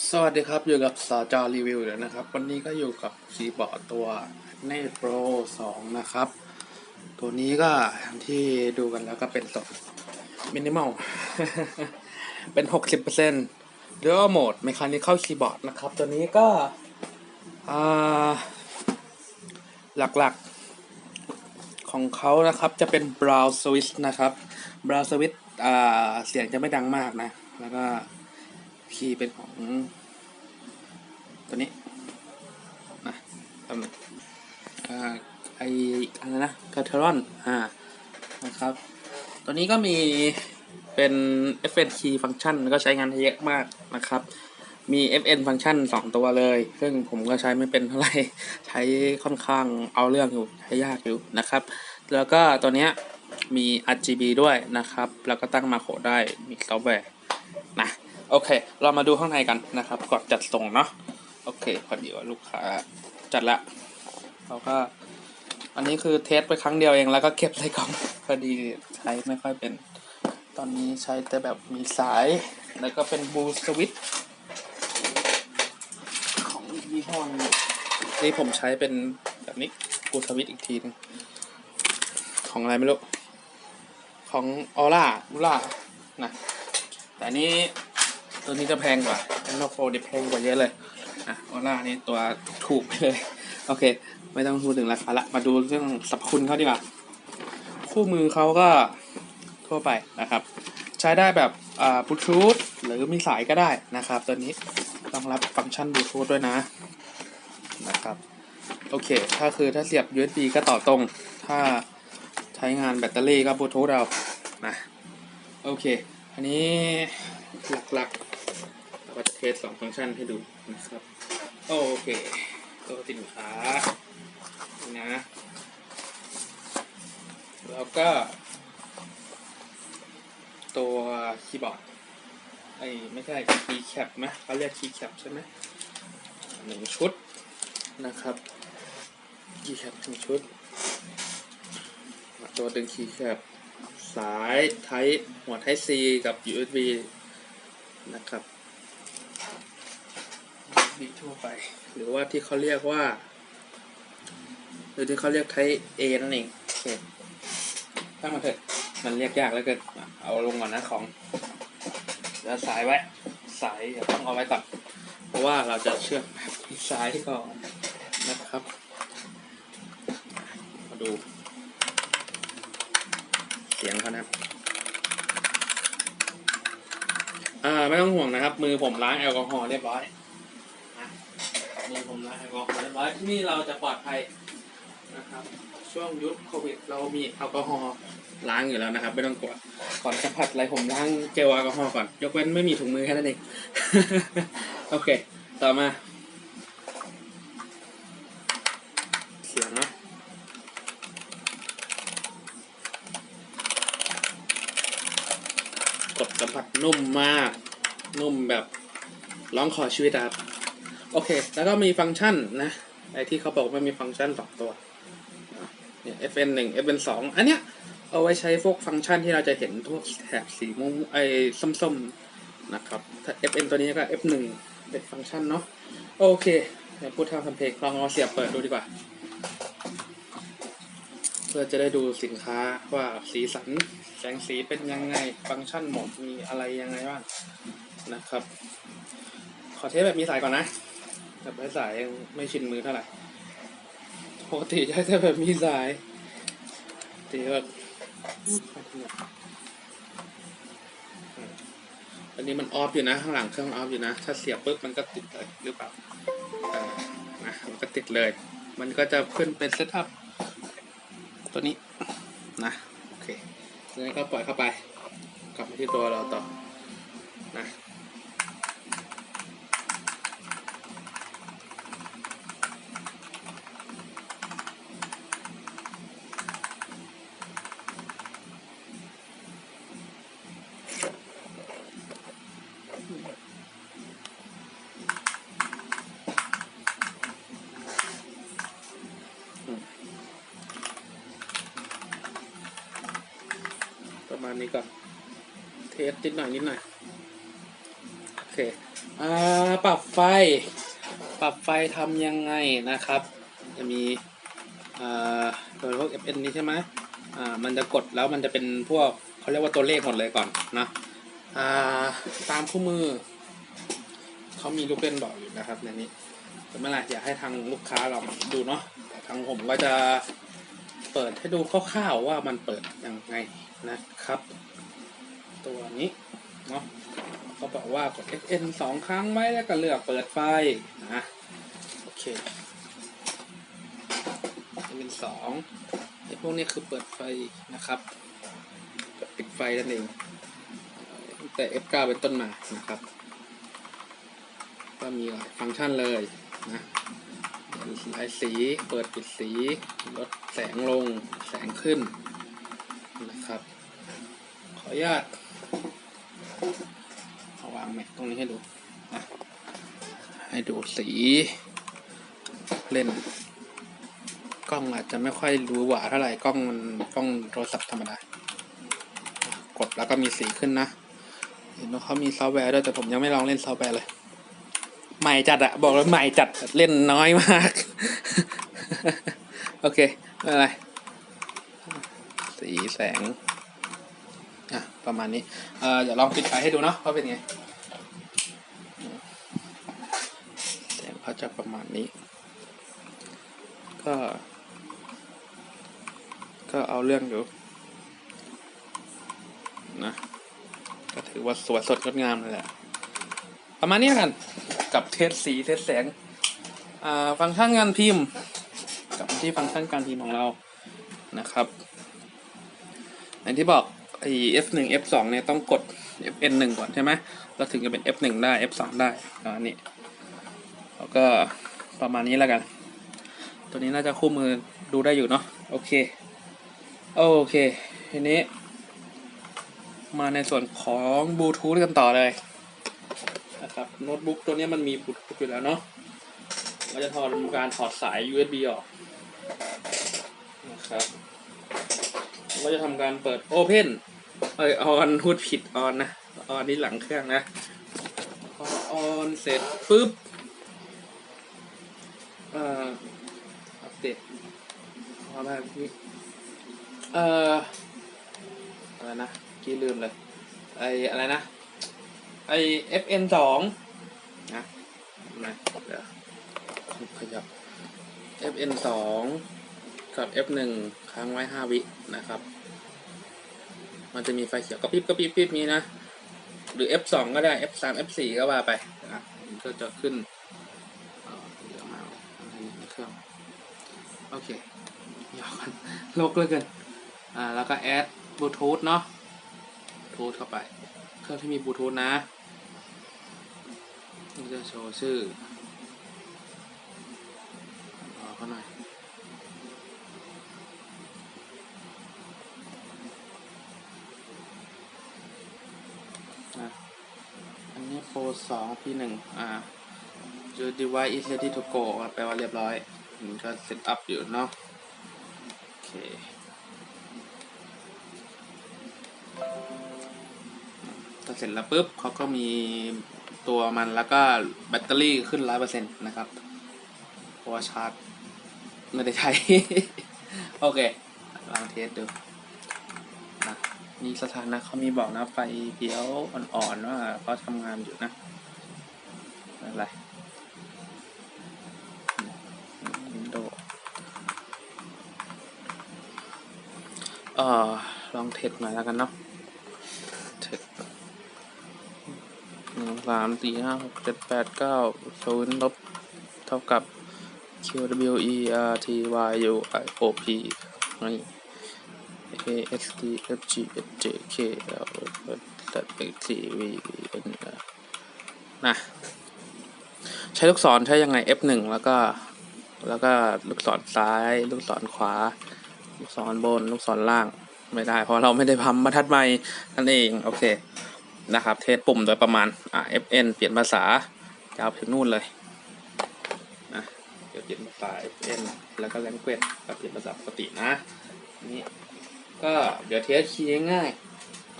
สวัสดีครับ อยู่กับสจรีวิวเดี๋ยวนะครับ วันนี้ก็อยู่กับคีย์บอร์ดตัว n e t Pro 2 นะครับ ตัวนี้ก็ที่ดูกันแล้วก็เป็นตัวมินิมอลเป็น 60%ด้วยโหมด Mechanical Keyboard นะครับ ตัวนี้ก็หลักๆของเขานะครับจะเป็น Brown Switch นะครับ Brown Switch เสียงจะไม่ดังมากนะ แล้วก็ คีย์เป็นของตัวนี้นะทำอ่าไออะไรนะคาเทรอนอ่านะครับ ตัวนี้ก็มีเป็น FN key function ก็ใช้งานเยอะมากนะครับ มี FN function 2 ตัวเลย ซึ่งผมก็ใช้ไม่เป็นเท่าไหร่ใช้ค่อนข้างเอาเรื่องอยู่ใช้ยากอยู่นะครับ แล้วก็ตัวเนี้ยมี RGB ด้วยนะครับ แล้วก็ตั้งมาโคได้ มีซอฟต์แวร์นะ โอเค เรามาดูข้างในกันนะครับก่อนจัดส่งเนาะโอเคพอดีว่าลูกค้าจัดละเราก็ อันนี้คือเทสไปครั้งเดียวเองแล้วก็เก็บใส่กล่องพอดีใช้ไม่ค่อยเป็น ตอนนี้ใช้แต่แบบมีสาย แล้วก็เป็นบูสวิตของยี่ห้อนี้นี่ผมใช้เป็นแบบนี้บูสวิตอีกทีนึงของอะไรไม่รู้ ของออร่าอูล่านะแต่นนี้ ตัวนี้จะแพงกว่าแอนโนโฟดิแพงกว่าเยอะเลยอะออร่านี่ตัวถูกไปเลย โอเค ไม่ต้องพูดถึงราคาละ มาดูเรื่องสรรพคุณเขาดีกว่า คู่มือเขาก็ทั่วไปนะครับ ใช้ได้แบบอ่าบลูทูธหรือมีสายก็ได้นะครับ ตัวนี้ต้องรับฟังก์ชันบลูทูธด้วยนะนะครับ โอเค ถ้าคือถ้าเสียบ USB ก็ต่อตรง ถ้าใช้งานแบตเตอรี่ก็บลูทูธเรานะ โอเค อันนี้หลักๆ เราก็จะเทสสองฟังก์ชันให้ดูนะครับ โอเคตัวสินค้านะแล้วก็ ตัวคีย์บอร์ดไอ้ไม่ใช่คีย์แคปไหมเขาเรียกคีย์แคปใช่ไหมหนึ่งชุดนะครับคีย์แคปหนึ่งชุด ตัวดึงคีย์แคปสายไทป์หัวไทป์ C กับ USB นะครับ USB ทั่วไป หรือว่าที่เขาเรียกว่า หรือที่เขาเรียกไทป์ A นั่นเองโอเคตั้งมาเถอะมันเรียกยากแล้วเกินเอาลงก่อนนะของแล้วสายไว้ สายอย่าต้องเอาไว้ก่อน เพราะว่าเราจะเชื่อมแบบที่สายก่อนนะครับ มาดู เสียงเขานะครับอ่าไม่ต้องห่วงนะครับ มือผมล้างแอลกอฮอล์เรียบร้อย มือผมล้างแอลกอฮอล์เรียบร้อยที่นี่เราจะปลอดภัยนะครับ ช่วงยุคโควิดเรามีแอลกอฮอล์ล้างอยู่แล้วนะครับ ไม่ต้องกลัวก่อนสัมผัสอะไรผมล้างเจลแอลกอฮอล์ก่อน ยกเว้นไม่มีถุงมือแค่นั้นเอง โอเค ต่อมา เสียงนะกดสัมผัสนุ่มมาก นุ่มแบบร้องขอชีวิตะครับ โอเค แล้วก็มีฟังก์ชันนะ ไอที่เขาบอกว่ามีฟังก์ชันสองตัว เนี่ย FN หนึ่ง FN สองอันเนี้ยเอาไว้ใช้พวกฟังก์ชันที่เราจะเห็นพวกแถบสีม่วงไอส้มๆนะครับ ถ้า FN ตัวนี้ก็ F1 เป็นฟังก์ชันเนาะ โอเคเดี๋ยวพูดทางทำเพลงลองเอาเสียบเปิดดูดีกว่า เพื่อจะได้ดูสินค้าว่าสีสันแสงสีเป็นยังไง ฟังก์ชันโหมดมีอะไรยังไงบ้างนะครับ ขอเทสแบบมีสายก่อนนะ แบบไร้สายยังไม่ชินมือเท่าไหร่ปกติใช้แต่แบบมีสายตีแบบอันนี้มันออฟอยู่นะ ข้างหลังเครื่องออฟอยู่นะ ถ้าเสียบปุ๊บมันก็ติดเลยหรือเปล่านะมันก็ติดเลย มันก็จะขึ้นเป็นเซตอัพตัวนี้นะโอเคแล้วก็ปล่อยเข้าไป กลับมาที่ตัวเราต่อนะ นี้ก่อน เทสนิดหน่อยนิดหน่อย โอเค อ่า ปรับไฟ ปรับไฟทำยังไงนะครับ จะมี อ่าตัวพวก FN นี้ใช่ไหมอ่า มันจะกดแล้วมันจะเป็นพวกเขาเรียกว่าตัวเลขหมดเลยก่อนนะ อ่า ตามคู่มือ เขามีลูกเล่นบอกอยู่นะครับในนี้แต่เมื่อไหร่อยากให้ทางลูกค้าลองดูเนาะ ทางผมก็จะเปิดให้ดูคร่าวๆว่ามันเปิดยังไง นะครับ ตัวนี้เนาะเขาบอกว่ากด FN สองครั้งไว้แล้วก็เลือกเปิดไฟนะโอเค FN สองไอ้พวกนี้คือเปิดไฟนะครับกดปิดไฟนั่นเองแต่ F9 เป็นต้นมานะครับ ก็มีหลายฟังก์ชันเลยนะหลายสีเปิดปิดสีลดแสงลงแสงขึ้นนะครับ ออนุญาตเอาวางแม็กตรงนี้ให้ดูให้ดูสี เล่น กล้องอาจจะไม่ค่อยรู้หวาเท่าไหร่กล้องมันกล้องโทรศัพท์ธรรมดากดแล้วก็มีสีขึ้นนะ เห็นว่าเขามีซอฟต์แวร์ด้วยแต่ผมยังไม่ลองเล่นซอฟต์แวร์เลย ใหม่จัดอะบอกเลยใหม่จัดเล่นน้อยมาก โอเค ไม่เป็นไร สีแสง ประมาณนี้เอ่อเดี๋ยวลองปิดไฟให้ดูเนาะว่าเป็นไงแสงเขาจะประมาณนี้ ก็ ก็เอาเรื่องอยู่นะก็ถือว่าสวยสดงดงามเลยแหละ ประมาณนี้กันกับเทสสีเทสแสงอ่าฟังก์ชันการพิมพ์ กับที่ฟังก์ชันการพิมพ์ของเรานะครับอย่างที่บอก ไอ้ F1 F2 เนี่ยต้องกด FN1 ก่อนใช่ไหมแล้วถึงจะเป็น F1 ได้ F2 ได้อันนี้แล้วก็ประมาณนี้แล้วกัน ตัวนี้น่าจะคู่มือดูได้อยู่เนาะโอเค โอเค ทีนี้ มาในส่วนของบลูทูธกันต่อเลยนะครับโน้ตบุ๊กตัวนี้มันมีบลูทูธอยู่แล้วเนาะเราจะทำการถอดสาย USB ออกนะครับก็จะทำการเปิด Open เอ้ยออนพูดผิดออนนะออนนี่หลังเครื่องนะพอออนเสร็จปุ๊บเอ่ออัปเดตขอแบบนี้เอ่ออะไรนะกี้ลืมเลยไออะไรนะไอ FN สองนะนะเดี๋ยวขยับ FN สองกับ F1 ค้างไว้ห้าวินะครับ มันจะมีไฟเขียวกระพริบกระพริบพริบนี้นะ หรือ F2 ก็ได้ F3 F4 ก็ว่าไปนะก็จะขึ้นเออเดี๋ยวมาเครื่องโอเคยาวกันลกเลยกินอ่าแล้วก็แอดบลูทูธเนาะบลูทูธเข้าไป เครื่องที่มีบลูทูธนะจะโชว์ชื่อรอเขาหน่อย อะอันนี้โปร สองพีหนึ่งอ่า your device is ready to go อะแปลว่าเรียบร้อยมันก็เซตอัพอยู่เนาะโอเคถ้าเสร็จแล้วปุ๊บเขาก็มีตัวมันแล้วก็แบตเตอรี่ขึ้นร้อยเปอร์เซ็นต์นะครับเพราะว่าชาร์จ ไม่ได้ใช้ โอเค ลองเทสดู นะนี่สถานะเขามีบอกนะไฟเขียวอ่อนๆว่าเขาทำงานอยู่นะไม่เป็นไรวินโดว์เอ่อ ลองเทสหน่อยแล้วกันเนาะเทสหนึ่งสามสี่ห้าหกเจ็ดแปดเก้าศูนย์ลบเท่ากับ Q W E R T Y U I O P นี่ A S T F G H J K L X T V N นะใช้ลูกศรใช้ยังไง F1 แล้วก็ แล้วก็ลูกศรซ้าย ลูกศรขวา ลูกศรบน ลูกศรล่างไม่ได้ เพราะเราไม่ได้พัมบรรทัดใหม่นั่นเอง โอเคนะครับ เทสปุ่มโดยประมาณอ่า FN เปลี่ยนภาษายาวถึงนู่นเลยนะเดี๋ยวเปลี่ยนภาษา FN แล้วก็ language ก็เปลี่ยนภาษาปกตินะนี่ ก็เดี๋ยวเทสคีย์ง่าย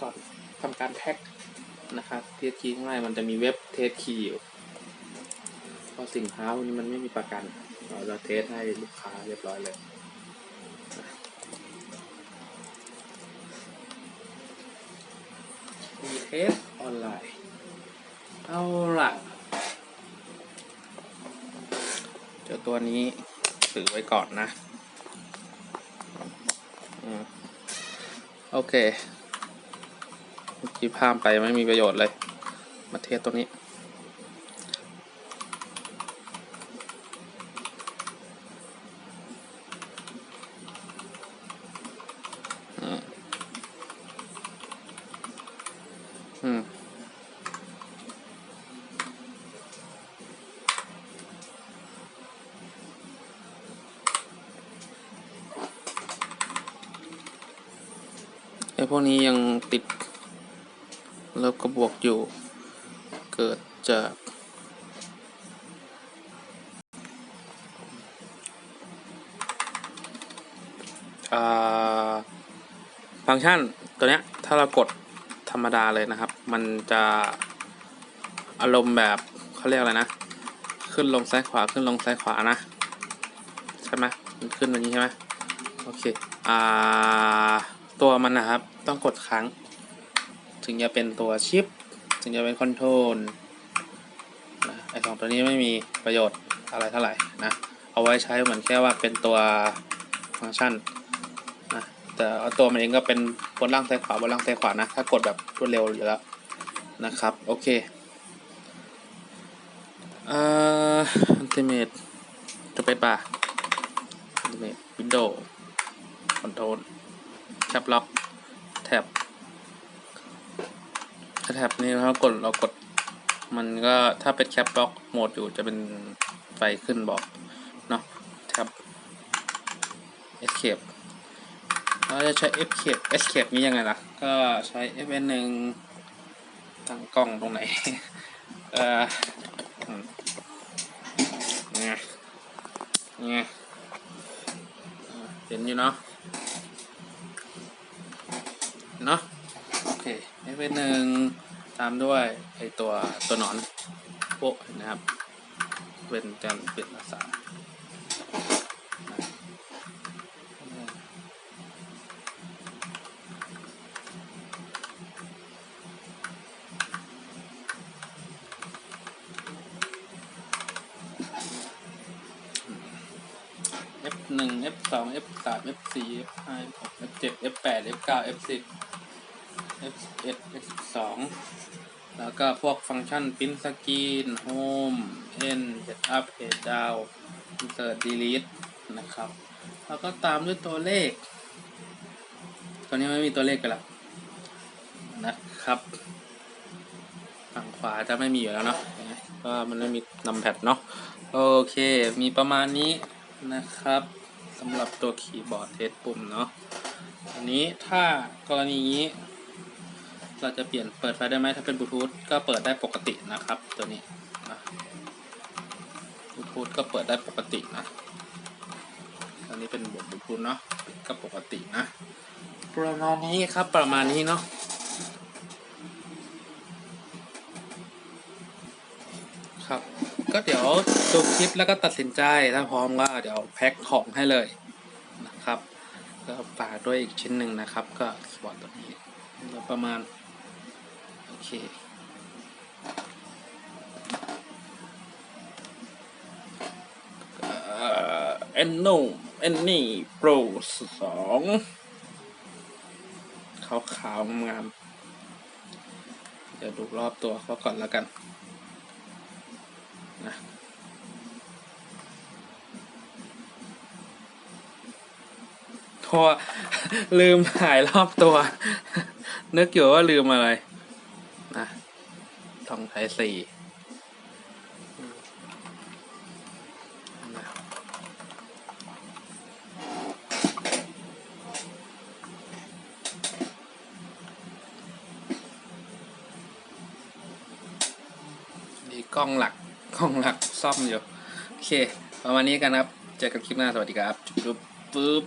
ก่อนทำการแท็กนะครับเทสคีย์ข้างในมันจะมีเว็บเทสคีย์อยู่เพราะสินค้าวกนี้มันไม่มีประกัน เราจะเทสให้ลูกค้าเรียบร้อยเลยมีเทสออนไลน์ เอาล่ะเจ้าตัวนี้ถือไว้ก่อนนะอืม โอเคเมื่อกี้พามไปไม่มีประโยชน์เลย มาเทสตัวนี้ อืม อืม ไอ้ พวกนี้ยังติดลบกับบวกอยู่ เกิดจากฟังก์ชันตัวเนี้ยถ้าเรากดธรรมดาเลยนะครับ มันจะอารมณ์แบบเขาเรียกอะไรนะ ขึ้นลงซ้ายขวาขึ้นลงซ้ายขวานะ ใช่ไหมมันขึ้นแบบนี้ใช่ไหมโอเค อ่า ตัวมันนะครับ ต้องกดค้างถึงจะเป็นตัวชิป ถึงจะเป็นคอนโทรลนะไอสองตัวนี้ไม่มีประโยชน์อะไรเท่าไหร่นะ เอาไว้ใช้เหมือนแค่ว่าเป็นตัวฟังก์ชันนะแต่เอาตัวมันเองก็เป็นบนล่างซ้ายขวาบนล่างซ้ายขวานะ ถ้ากดแบบรวดเร็วอยู่แล้วนะครับ โอเคอ่า Ultimate จะเป็นป่ะ Ultimate Window Control แคปล็อก ท็บนี้เรากดเรากดมันก็ถ้าเป็นแคปล็อกโหมดอยู่จะเป็นไฟขึ้นบอกเนาะแท็บ escape เราจะใช้ escape escape นี้ยังไงล่ะ ก็ใช้ fn หนึ่งตั้งกล้องตรงไหน เอ่อเนี่ยเนี่ยเห็นอยู่เนาะ เนาะโอเค ให้เป็นหนึ่งตามด้วยไอตัวตัวหนอนโปะนะครับ เป็นการเปลี่ยนภาษาหนึ่ง F สอง F สาม F สี่ F ห้า F หก F เจ็ด F แปด F เก้า F สิบ F 11 F 12 แล้วก็พวกฟังก์ชัน print screen home end head up head down insert delete นะครับ แล้วก็ตามด้วยตัวเลข ตัวนี้ไม่มีตัวเลขกันแล้วนะครับ ฝั่งขวาจะไม่มีอยู่แล้วเนาะเห็นไหมก็มันไม่มีนำแพดเนาะ โอเค มีประมาณนี้นะครับสำหรับตัวคีย์บอร์ดเทสปุ่มเนาะอันนี้ถ้ากรณีนี้ เราจะเปลี่ยนเปิดไฟได้ไหมถ้าเป็นบลูทูธก็เปิดได้ปกตินะครับ ตัวนี้นะบลูทูธก็เปิดได้ปกตินะอันนี้เป็นบลูทูธเนาะก็ปกตินะประมาณนี้ครับประมาณนี้เนาะครับ ก็เดี๋ยวดูคลิปแล้วก็ตัดสินใจถ้าพร้อมก็เดี๋ยวแพ็คของให้เลยนะครับก็ฝากด้วยอีกชิ้นหนึ่งนะครับ ก็สปอร์ตตัวนี้ประมาณ เคเอ็นโนเอนนี่โปรสองขาวขาวงาม เดี๋ยวดูรอบตัวเขาก่อนแล้วกันนะพราะว่าลืมถ่ายรอบตัว นึกอยู่ว่าลืมอะไร ทองไทยสี่นี่กล้องหลักกล้องหลักซ่อมอยู่ โอเค ประมาณนี้กันครับ เจอกันคลิปหน้า สวัสดีครับจุ๊บปุ๊บ